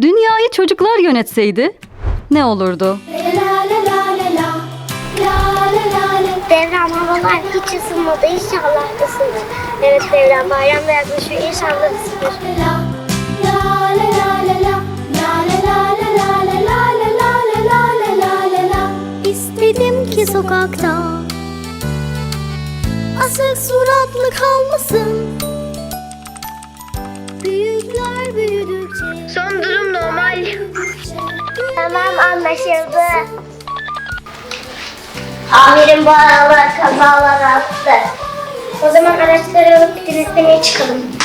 Dünyayı çocuklar yönetseydi ne olurdu? Devran havalar hiç ısınmadı. İnşallah ısınır. Evet Devran bayram da yaklaşıyor. İnşallah ısınır. İstedim ki sokakta asık suratlı kalmasın. Anlaşıldı. Amirim bu aralar kazalar arttı. O zaman araçları alıp denetlemeye çıkalım.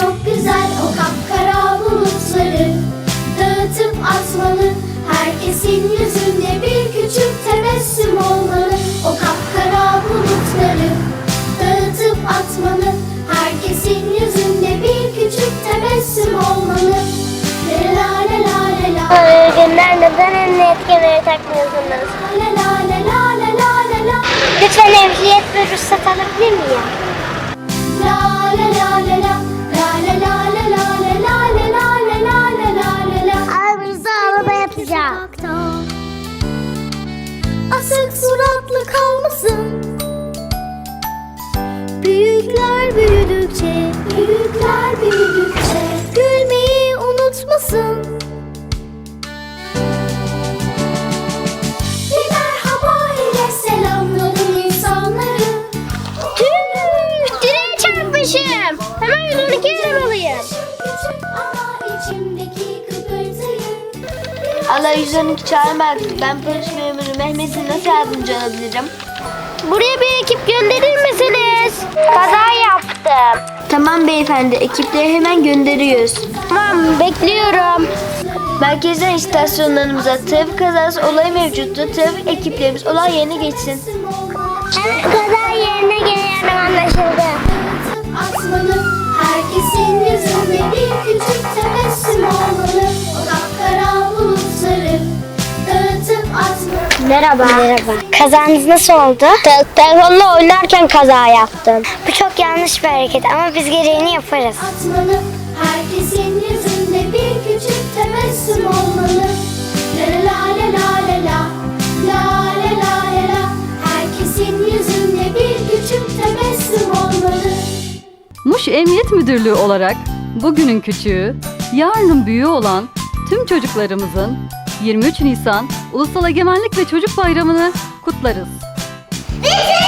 Çok güzel O kapkara bulutları. Dağıtıp atmalı Herkesin yüzünde bir küçük tebessüm olmalı. O kapkara bulutları Dağıtıp atmalı Herkesin yüzünde bir küçük tebessüm olmalı. La la la la la la. Günler neden emniyet kemeri takmıyorsunuz? La la la la la la la la. Lütfen ehliyet ve ruhsat alabilir miyim? Asık suratlı kalmasın Allah 112 çağırmaz. Ben polis memuru Mehmet'e nasıl yardımcı olabilirim? Buraya bir ekip gönderir misiniz? Kaza yaptım. Tamam beyefendi, ekipleri hemen gönderiyoruz. Tamam bekliyorum. Merkezden istasyonlarımıza trafik kazası olayı mevcuttu. Trafik ekiplerimiz olay yerine geçsin. Evet kaza yerine geliyorum anlaşıldı. Atmalı Herkesin yüzünde bir küçük Merhaba. Merhaba. Kazanız nasıl oldu? telefonla oynarken kaza yaptım. Bu çok yanlış bir hareket ama biz gereğini yaparız. atmalı Herkesin yüzünde bir küçük tebessüm olmalı La la la la la la La la la la la Herkesin yüzünde bir küçük tebessüm olmalı Muş Emniyet Müdürlüğü olarak bugünün küçüğü, yarının büyüğü olan tüm çocuklarımızın 23 Nisan Ulusal Egemenlik ve Çocuk Bayramı'nı kutlarız. Arkadaşlar